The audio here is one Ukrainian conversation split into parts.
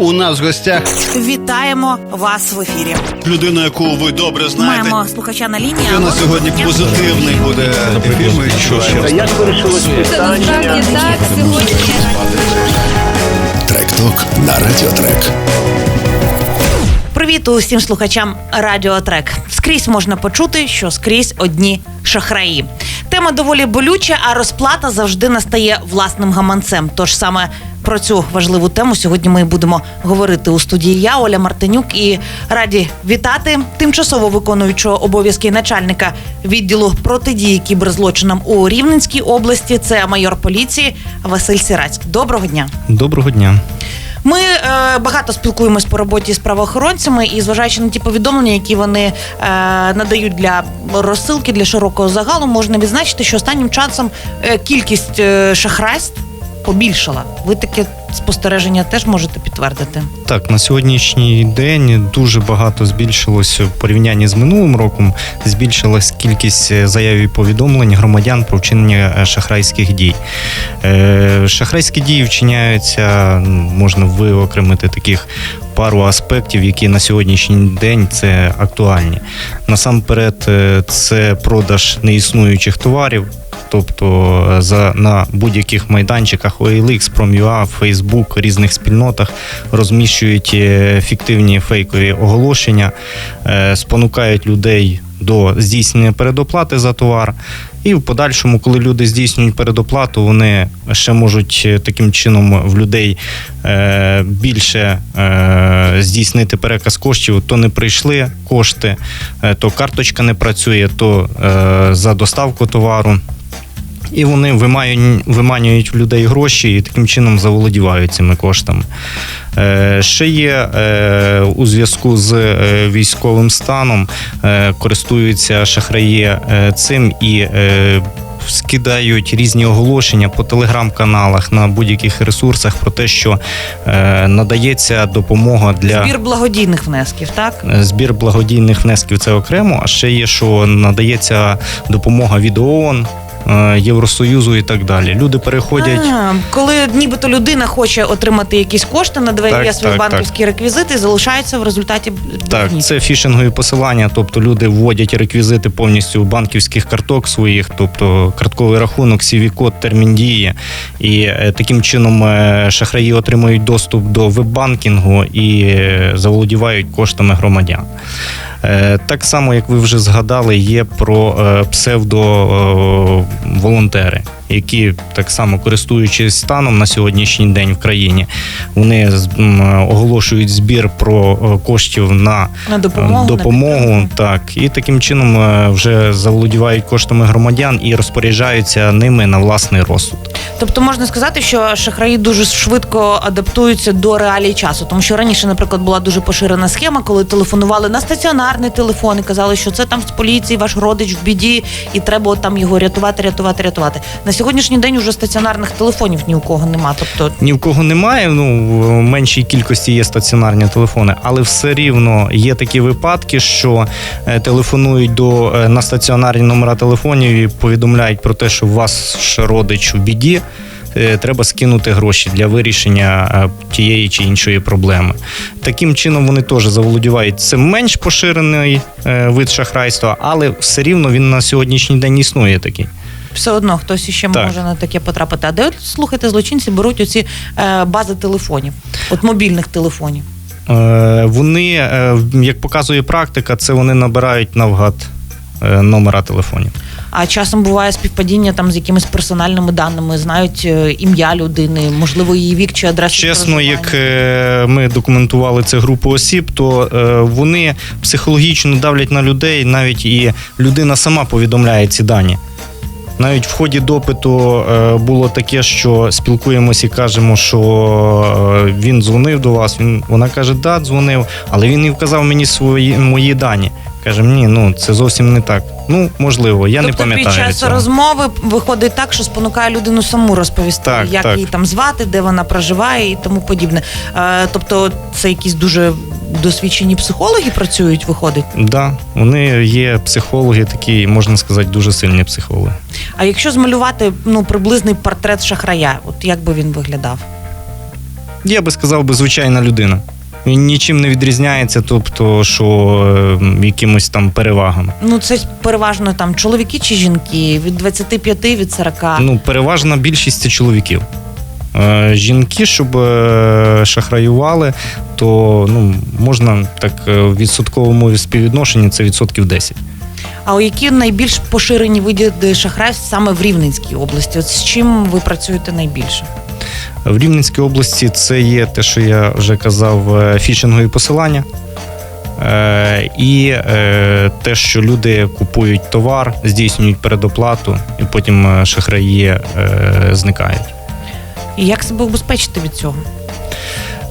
у нас в гостях Вітаємо вас в ефірі. людина, яку ви добре знаєте. Маємо слухача на лінії. І на нас сьогодні позитивний буде ефір. Ми що ще Як вирішилось питання? Так сьогодні. Трек-ток на Радіотрек. Привіт усім слухачам Радіотрек. Скрізь можна почути, що скрізь одні шахраї. Тема доволі болюча, а розплата завжди настає власним гаманцем. Тож саме про цю важливу тему сьогодні ми будемо говорити у студії. Я Оля Мартинюк і раді вітати тимчасово виконуючого обов'язки начальника відділу протидії кіберзлочинам у Рівненській області. Це майор поліції Василь Сірацький. Доброго дня. Доброго дня. Ми е, багато спілкуємось по роботі з правоохоронцями, і зважаючи на ті повідомлення, які вони е, надають для розсилки для широкого загалу, можна відзначити, що останнім часом е, кількість е, шахрайств побільшала. Ви таке спостереження теж можете підтвердити. Так, на сьогоднішній день дуже багато збільшилось в порівнянні з минулим роком. Збільшилась кількість е, заяв і повідомлень громадян про вчинення е, шахрайських дій. Е, Шахрайські дії вчиняються, можна виокремити таких пару аспектів, які на сьогоднішній день це актуальні. Насамперед, це продаж неіснуючих товарів. Тобто е, за на будь-яких майданчиках OLX, Prom.ua, Facebook, різних спільнотах розміщують е, фіктивні фейкові оголошення, е, спонукають людей до здійснення передоплати за товар. І в подальшому, коли люди здійснюють передоплату, вони ще можуть таким чином в людей більше здійснити переказ коштів. То не прийшли кошти, то карточка не працює, то за доставку товару. І вони виманюють, виманюють в людей гроші і таким чином заволодівають цими коштами. Е, ще є е, у зв'язку з е, військовим станом, е, користуються шахраї е, цим і е, скидають різні оголошення по телеграм-каналах на будь-яких ресурсах про те, що е, надається допомога для Збір благодійних внесків, так? збір благодійних внесків це окремо. А ще є, що надається допомога від ООН, Євросоюзу і так далі. Люди переходять. А, коли нібито людина хоче отримати якісь кошти, надає Так, свої так, банківські реквізити і залишається в результаті Так, це фішингові посилання, тобто люди вводять реквізити повністю банківських карток своїх, тобто картковий рахунок, CV-код, термін дії. І е, таким чином е, шахраї отримують доступ до веб-банкінгу і е, заволодівають коштами громадян. Е, Так само, як ви вже згадали, є про е, псевдоволонтери, які так само користуючись станом на сьогоднішній день в країні, вони оголошують збір про е, коштів на На допомогу, е, на допомогу так, і таким чином е, вже заволодівають коштами громадян і розпоряджаються ними на власний розсуд. Тобто можна сказати, що шахраї дуже швидко адаптуються до реалій часу, тому що раніше, наприклад, була дуже поширена схема, коли телефонували на стаціонарний телефон і казали, що це там з поліції, ваш родич в біді, і треба там його рятувати, рятувати, рятувати. На сьогоднішній день уже стаціонарних телефонів ні у кого нема. Тобто Ні в кого немає, ну в меншій кількості є стаціонарні телефони, але все рівно є такі випадки, що е, телефонують до е, на стаціонарні номера телефонів і повідомляють про те, що у вас ж родич в біді. Е, Треба скинути гроші для вирішення е, тієї чи іншої проблеми. Таким чином вони теж заволодівають. Це менш поширений е, вид шахрайства, але все рівно він на сьогоднішній день існує такий. все одно хтось іще Так. може на таке потрапити. А де от слухайте, злочинці беруть оці е, бази телефонів, от мобільних телефонів. Е, Вони, е, як показує практика, це вони набирають навгад е, номера телефонів. А часом буває співпадіння там з якимись персональними даними, знають е, ім'я людини, можливо, її вік чи адресу. Чесно, як е, ми документували це групу осіб, то е, вони психологічно давлять на людей, навіть і людина сама повідомляє ці дані. Навіть в ході допиту було таке, що спілкуємося і кажемо, що він дзвонив до вас. Він вона каже, да, дзвонив, але він не вказав мені свої мої дані. Каже, ні, ну це зовсім не так. Ну можливо, я тобто не пам'ятаю. під час цього. розмови виходить так, що спонукає людину саму розповісти, Так, як так. її там звати, де вона проживає і тому подібне. Е, тобто, це якісь дуже досвідчені психологи працюють, виходить. Да, вони є психологи, такі, можна сказати, дуже сильні психологи. А якщо змалювати ну приблизний портрет шахрая, от як би він виглядав? Я би сказав би звичайна людина. Він нічим не відрізняється, тобто, що е, якимось там перевагами. Ну це ж переважно там чоловіки чи жінки від 25, від 40. Ну, переважна більшість це чоловіків. Е, Жінки, щоб е, шахраювали, то ну, можна так е, в відсотковому співвідношенні це відсотків 10. А у які найбільш поширені види шахрайств саме в Рівненській області? От з чим ви працюєте найбільше? В Рівненській області це є те, що я вже казав, е, фішингові посилання. Е, І е, те, що люди купують товар, здійснюють передоплату, і потім шахраї зникають. І як себе убезпечити від цього?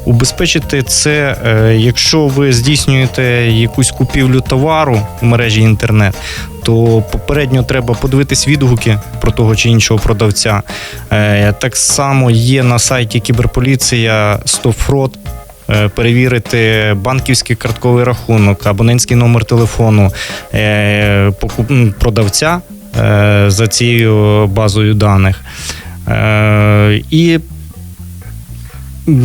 Убезпечити це, е, якщо ви здійснюєте якусь купівлю товару в мережі інтернет, то попередньо треба подивитись відгуки про того чи іншого продавця. Е, Так само є на сайті кіберполіція StopFraud, е, Перевірити банківський картковий рахунок, абонентський номер телефону продавця за цією базою даних. І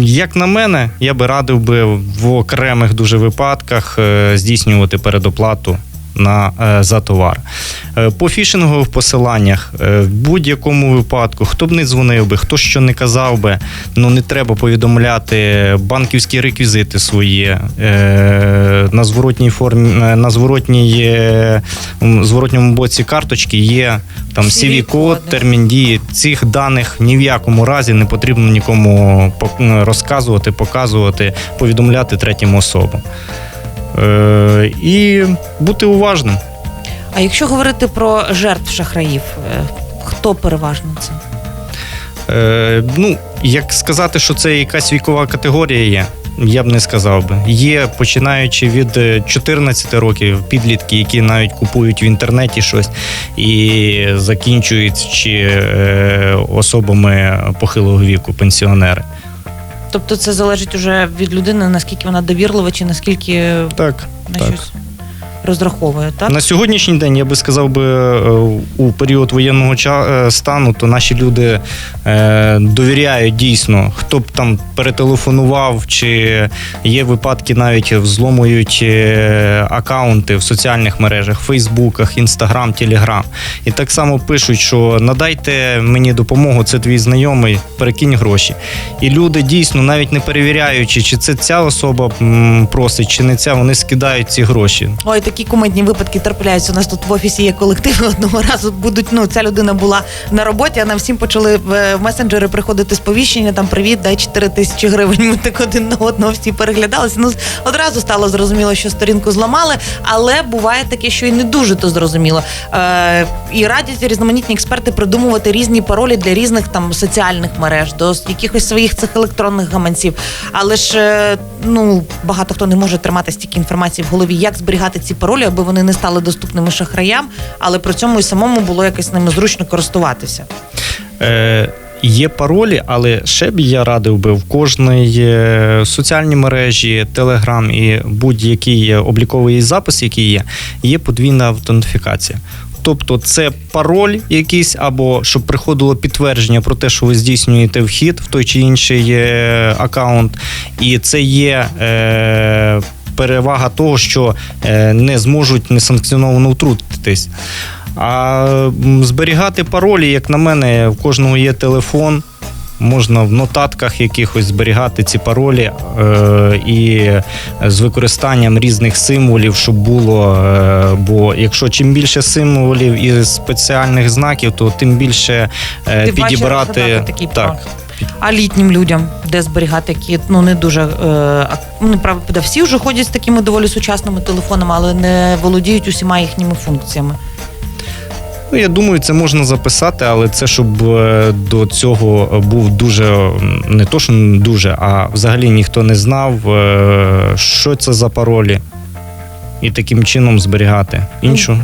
як на мене, я би радив би в окремих дуже випадках е, здійснювати передоплату на, е, за товар. Е, По фішингових посиланнях е, в будь-якому випадку, хто б не дзвонив би, хто що не казав би, ну не треба повідомляти банківські реквізити свої на зворотній формі, на зворотній, зворотньому боці карточки є там CV-код, CV-код, термін дії. Цих даних ні в якому разі не потрібно нікому розказувати, показувати, повідомляти третім особам. Е, і бути уважним. А якщо говорити про жертв шахраїв, е, хто переважно це? Е, ну, як сказати, що це якась вікова категорія є, я б не сказав би. Є починаючи від е, 14 років підлітки, які навіть купують в інтернеті щось, і закінчуючи е, особами похилого віку, пенсіонери. Тобто це залежить уже від людини, наскільки вона довірлива, чи наскільки Так, на так. щось розраховує, так? На сьогоднішній день я би сказав би е, у період воєнного е, стану, то наші люди е, довіряють дійсно, хто б там перетелефонував, чи є випадки, навіть взломують акаунти в соціальних мережах, Фейсбуках, Інстаграм, Телеграм. І так само пишуть, що надайте мені допомогу, це твій знайомий, перекинь гроші. І люди дійсно, навіть не перевіряючи, чи це ця особа просить, чи не ця, вони скидають ці гроші. Ой, такі кумедні випадки трапляються. У нас тут в офісі є колектив. Одного разу будуть. Ну, ця людина була на роботі, а нам всім почали в, в месенджери приходити сповіщення. Там привіт, дай 4 тисячі гривень. Ми так один на одного всі переглядалися. Ну одразу стало зрозуміло, що сторінку зламали, але буває таке, що і не дуже то зрозуміло. Е, і радять різноманітні експерти придумувати різні паролі для різних там соціальних мереж, до якихось своїх цих електронних гаманців. Але ж е, ну багато хто не може тримати стільки інформації в голові, як зберігати ці паролі, аби вони не стали доступними шахраям, але при цьому і самому було якось ними зручно користуватися. Е, Є паролі, але ще б я радив би в кожній е, соціальній мережі, Телеграм і будь-який е, обліковий запис, який є, є подвійна автентифікація. Тобто це пароль якийсь, або щоб приходило підтвердження про те, що ви здійснюєте вхід в той чи інший е, аккаунт, і це є. Е, Перевага того, що е, не зможуть несанкціоновано втрутитись. А зберігати паролі, як на мене, в кожного є телефон. Можна в нотатках якихось зберігати ці паролі е, і з використанням різних символів, щоб було. Е, бо якщо чим більше символів і спеціальних знаків, то тим більше е, Ти бачила підібрати такий так. А літнім людям, де зберігати які ну не дуже е, ну, неправда, всі вже ходять з такими доволі сучасними телефонами, але не володіють усіма їхніми функціями. Ну, я думаю, це можна записати, але це щоб е, до цього був дуже не то, що дуже, а взагалі ніхто не знав, е, що це за паролі, і таким чином зберігати. Іншу.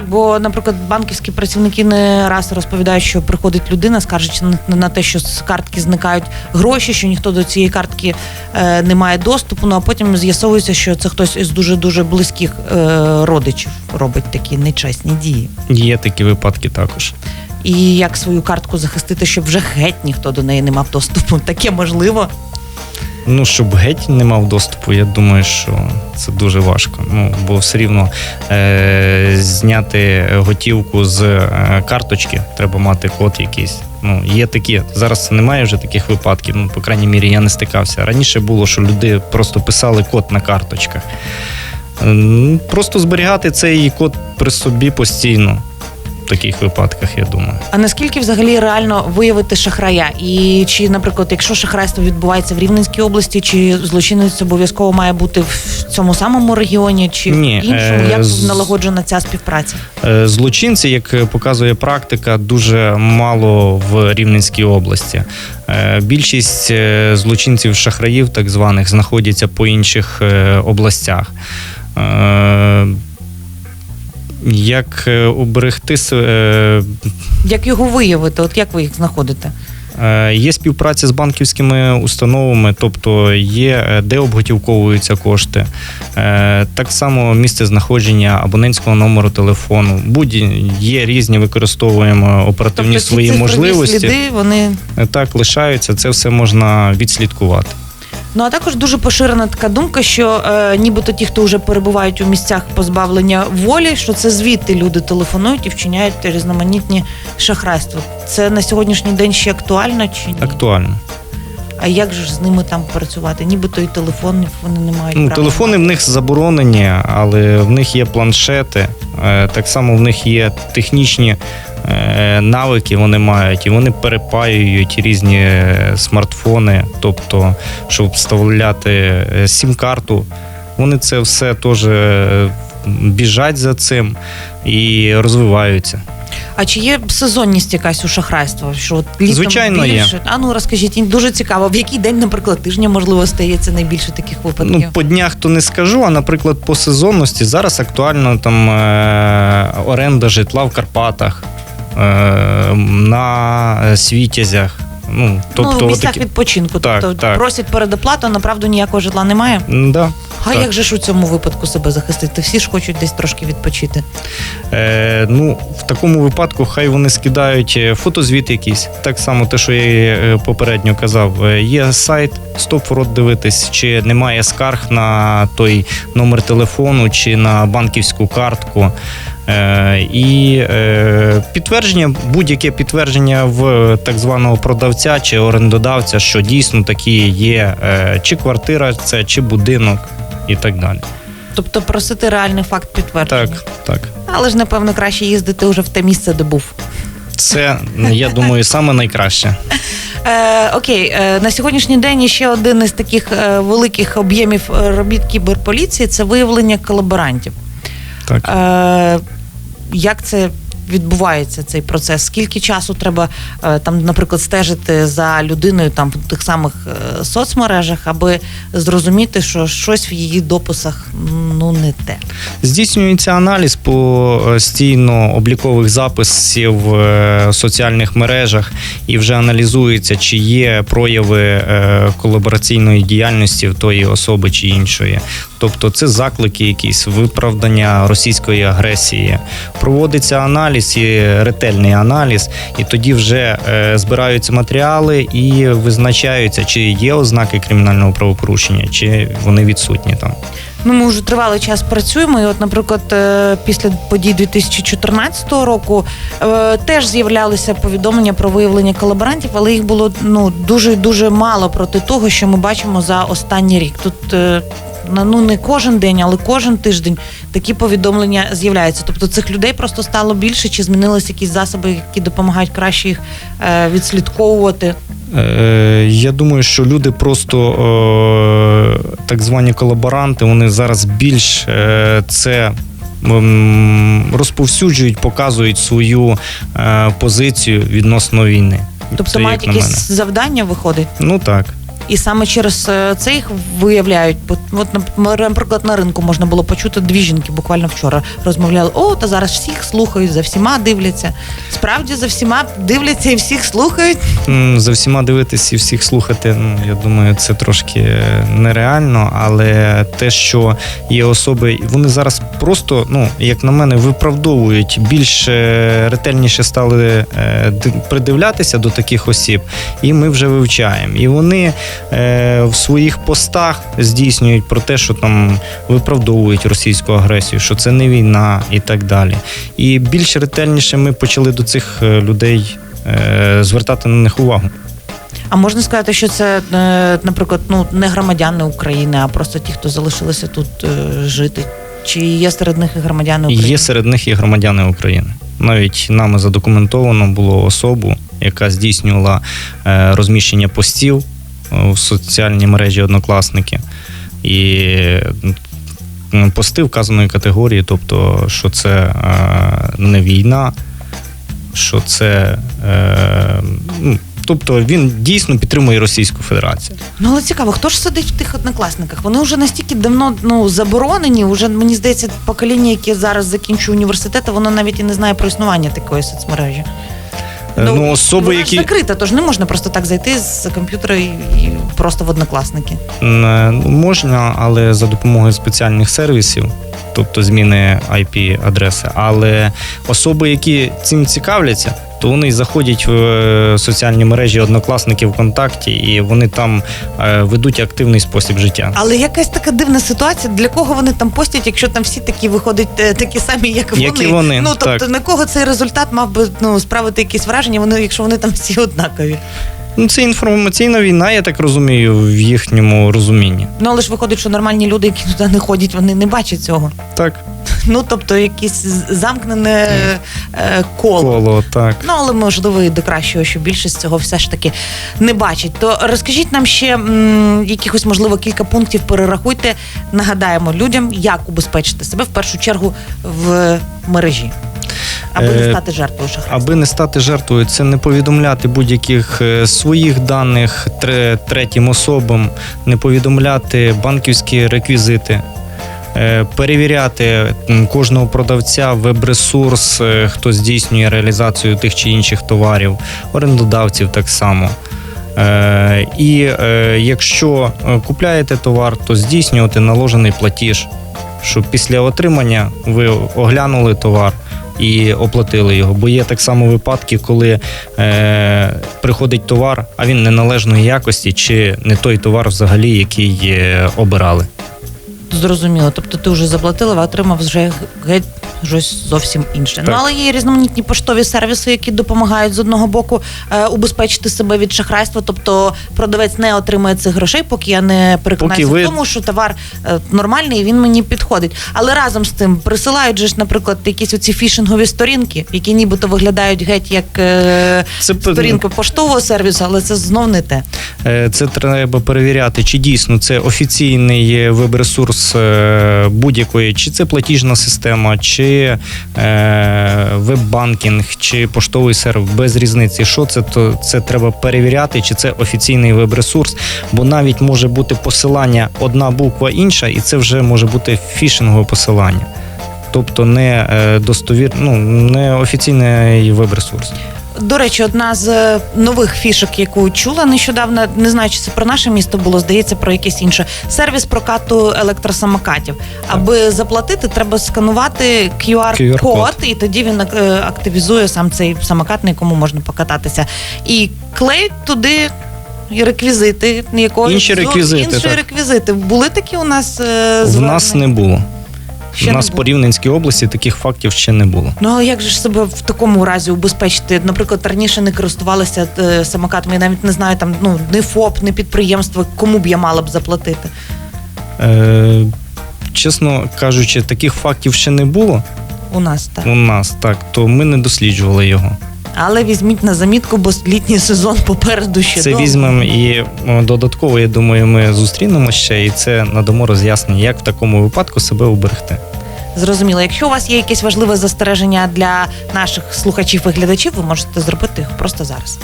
Так, бо, наприклад, банківські працівники не раз розповідають, що приходить людина, скаржиться на, на те, що з картки зникають гроші, що ніхто до цієї картки е, не має доступу. Ну а потім з'ясовується, що це хтось із дуже дуже близьких е, родичів робить такі нечесні дії. Є такі випадки також. І як свою картку захистити, щоб вже геть ніхто до неї не мав доступу. Таке можливо. Ну, щоб геть не мав доступу, я думаю, що це дуже важко. Ну, бо все рівно е- зняти готівку з е, карточки, треба мати код якийсь. Ну, є такі. Зараз немає вже таких випадків. Ну, по крайній мірі, я не стикався. Раніше було, що люди просто писали код на карточках. Е, ну, Просто зберігати цей код при собі постійно. Таких випадках, я думаю. А наскільки взагалі реально виявити шахрая? І чи, наприклад, якщо шахрайство відбувається в Рівненській області, чи злочинець обов'язково має бути в цьому самому регіоні, чи Ні, в іншому? е, Як з- налагоджена ця співпраця? Е, Злочинці, як показує практика, дуже мало в Рівненській області. Е, Більшість злочинців шахраїв, так званих, знаходяться по інших областях. Е, Як е, уберегти с- е, Як його виявити? От як ви їх знаходите? Е, Є співпраця з банківськими установами, тобто є е, де обготівковуються кошти. Е, Так само місце знаходження абонентського номеру телефону. Будь є різні, використовуємо оперативні тобто, свої цифрові можливості. сліди, вони Е, Так лишаються. Це все можна відслідкувати. Ну а також дуже поширена така думка, що е, нібито ті, хто вже перебувають у місцях позбавлення волі, що це звідти люди телефонують і вчиняють різноманітні шахрайства. Це на сьогоднішній день ще актуально чи ні? Актуально. А як же ж з ними там працювати? Нібито і телефонів вони не мають. Ну, права телефони в них заборонені, але в них є планшети. Е, Так само в них є технічні е, навики, вони мають, і вони перепаюють різні е, смартфони, тобто, щоб вставляти сім-карту. Вони це все теж біжать за цим і розвиваються. А чи є сезонність якась у шахрайства? Що от літом Звичайно, є. більше? А ну розкажіть, дуже цікаво, в який день, наприклад, тижня можливо стається найбільше таких випадків? Ну, по днях то не скажу, а наприклад, по сезонності зараз актуально там е, оренда житла в Карпатах, е, на світязях. Ну, тобто, ну, в місцях такі- відпочинку. Так, тобто так. просять передоплату, а направду ніякого житла немає. М, Да, А так. як же ж у цьому випадку себе захистити? Всі ж хочуть десь трошки відпочити. Е, ну, в такому випадку хай вони скидають е, фотозвіт якийсь. Так само те, що я е, попередньо казав. Е, Є сайт StopFraud дивитись, чи немає скарг на той номер телефону чи на банківську картку. І підтвердження, будь-яке підтвердження в так званого продавця чи орендодавця, що дійсно такі є, чи квартира це, чи будинок, і так далі. Тобто просити реальний факт підтвердження. Так, так. Але ж напевно краще їздити вже в те місце, де був. Це, я думаю, саме найкраще. Е, окей, е, на сьогоднішній день ще один із таких е, великих об'ємів е, робіт кіберполіції це виявлення колаборантів. Так. Е, як це відбувається цей процес? Скільки часу треба е, там, наприклад, стежити за людиною там в тих самих е, соцмережах, аби зрозуміти, що щось в її дописах ну не те? Здійснюється аналіз постійно облікових записів в соціальних мережах і вже аналізується, чи є прояви е, колабораційної діяльності в тої особи чи іншої. Тобто це заклики, якісь виправдання російської агресії. Проводиться аналіз і ретельний аналіз, і тоді вже е, збираються матеріали і визначаються, чи є ознаки кримінального правопорушення, чи вони відсутні там. Ну, ми вже тривалий час працюємо. І, от, наприклад, е, після подій 2014 року е, теж з'являлися повідомлення про виявлення колаборантів, але їх було ну дуже дуже мало проти того, що ми бачимо за останній рік. Тут ну не кожен день, але кожен тиждень такі повідомлення з'являються. Тобто цих людей просто стало більше, чи змінилися якісь засоби, які допомагають краще їх е, відслідковувати. Е, Я думаю, що люди просто так звані колаборанти, вони зараз більш е, це. Розповсюджують, показують свою е, позицію відносно війни. Тобто Це мають якісь завдання виходить. Ну так. І саме через е, це їх виявляють. Бо, От, нап- наприклад, на ринку можна було почути дві жінки буквально вчора розмовляли. О, та зараз всіх слухають, за всіма дивляться. Справді за всіма дивляться і всіх слухають. За всіма дивитися і всіх слухати, ну я думаю, це трошки е, нереально. Але те, що є особи, вони зараз просто, ну як на мене, виправдовують більш е, ретельніше стали придивлятися до таких осіб, і ми вже вивчаємо. І вони в своїх постах здійснюють про те, що там виправдовують російську агресію, що це не війна і так далі. І більш ретельніше ми почали до цих е, людей е, звертати на них увагу. А можна сказати, що це, е, наприклад, ну не громадяни України, а просто ті, хто залишилися тут е, жити. Чи є серед них і громадяни України? Є серед них і громадяни України. Навіть нами задокументовано було особу, яка здійснювала е, розміщення постів в соціальній мережі Однокласники. І пости вказаної категорії, тобто, що це е, не війна, що це. Е, ну, Тобто він дійсно підтримує Російську Федерацію. Ну але цікаво, хто ж сидить в тих однокласниках? Вони вже настільки давно ну заборонені. Уже мені здається, покоління, яке зараз закінчує університет, воно навіть і не знає про існування такої соцмережі. Е, Ну, особи, вона ж які закрита, тож не можна просто так зайти з комп'ютера і, і просто в однокласники. Е, ну, можна, але за допомогою спеціальних сервісів, тобто зміни IP-адреси. Але особи, які цим цікавляться, то вони заходять в е, соціальні мережі однокласники ВКонтакті, і вони там е, ведуть активний спосіб життя. Але якась така дивна ситуація, для кого вони там постять, якщо там всі такі виходять е, такі самі, як вони. Як і вони, Ну тобто так. на кого цей результат мав би ну справити якісь враження, вони, якщо вони там всі однакові. Ну, це інформаційна війна, я так розумію, в їхньому розумінні. Ну але ж виходить, що нормальні люди, які туди не ходять, вони не бачать цього. Так, Ну тобто якесь з- замкнене е, коло. коло, так. Ну, але можливо і до кращого, що більшість цього все ж таки не бачить. То розкажіть нам ще м, якихось, можливо, кілька пунктів перерахуйте. Нагадаємо людям, як убезпечити себе в першу чергу в мережі, аби не Е, стати жертвою шахрайства. Аби не стати жертвою, це не повідомляти будь-яких е, своїх даних тре- третім особам, не повідомляти банківські реквізити. Е, Перевіряти кожного продавця веб-ресурс, е, хто здійснює реалізацію тих чи інших товарів, орендодавців так само. Е, І якщо купляєте товар, то здійснювати наложений платіж, щоб після отримання ви оглянули товар і оплатили його. Бо є так само випадки, коли е, приходить товар, а він неналежної якості, чи не той товар взагалі, який обирали. Зрозуміло. Тобто ти вже заплатила, а отримав вже геть щось зовсім інше. Ну але є різноманітні поштові сервіси, які допомагають з одного боку е, убезпечити себе від шахрайства. Тобто продавець не отримає цих грошей, поки я не переконаюся ви- в тому, що товар е, нормальний і він мені підходить. Але разом з тим присилають же ж, наприклад, якісь оці фішингові сторінки, які нібито виглядають геть як е, Це сторінка поштового сервісу, але це знов не те. Е, Це треба перевіряти, чи дійсно це офіційний веб-ресурс е, будь-якої, чи це платіжна система, чи е, веб-банкінг, чи поштовий сервер, без різниці. Що це, то це треба перевіряти, чи це офіційний веб-ресурс, бо навіть може бути посилання одна буква інша, і це вже може бути фішингове посилання. Тобто не е, достовір, ну не офіційний веб-ресурс. До речі, одна з е, нових фішок, яку чула нещодавно, не знаю, чи це про наше місто було, здається, про якесь інше. Сервіс прокату електросамокатів. Аби заплатити, треба сканувати QR-код, QR-код. і тоді він е, активізує сам цей самокат, на якому можна покататися. І клеють туди. і Реквізити якогось Інші реквізити, інші так. реквізити. Були такі у нас е, В нас не було. Ще У нас по Рівненській області таких фактів ще не було. Ну а як же ж себе в такому разі убезпечити? Наприклад, раніше не користувалися е, самокатами. Я навіть не знаю там ну не ФОП, не підприємство, кому б я мала б заплатити. Е, чесно кажучи, таких фактів ще не було У нас так. у нас, так, то ми не досліджували його. Але візьміть на замітку, бо літній сезон попереду ще Це довго. візьмемо і о, додатково, я думаю, ми зустрінемо ще, і це надамо роз'яснення, як в такому випадку себе уберегти. Зрозуміло. Якщо у вас є якесь важливе застереження для наших слухачів і глядачів, ви можете зробити їх просто зараз.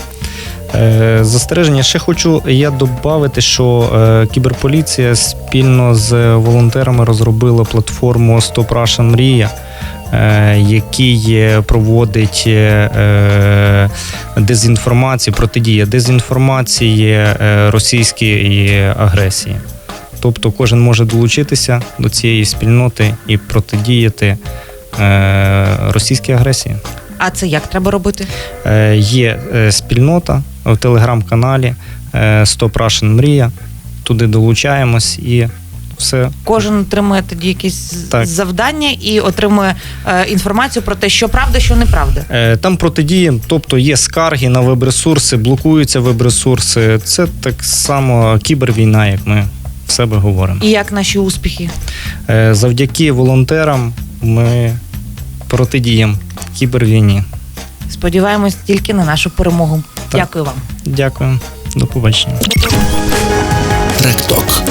Е, застереження ще хочу я додати, що е, кіберполіція спільно з волонтерами розробила платформу Stop Russia Мрія, який е, проводить е, е, дезінформацію, протидія дезінформації е, російської агресії. Тобто кожен може долучитися до цієї спільноти і протидіяти е, російській агресії. А це як треба робити? Е, Є е, спільнота в телеграм-каналі. е, Стоп Russian Мрія. Туди долучаємось і все Кожен отримує тоді якісь Так. завдання і отримує е, інформацію про те, що правда, що неправда. Е, Там протидії, тобто є скарги на веб-ресурси, блокуються веб-ресурси. Це так само кібервійна, як ми в себе говоримо. І як наші успіхи. Е, Завдяки волонтерам ми протидіємо кібервійні. Сподіваємось тільки на нашу перемогу. Так. Дякую вам. Дякую, до побачення. Трек-ток.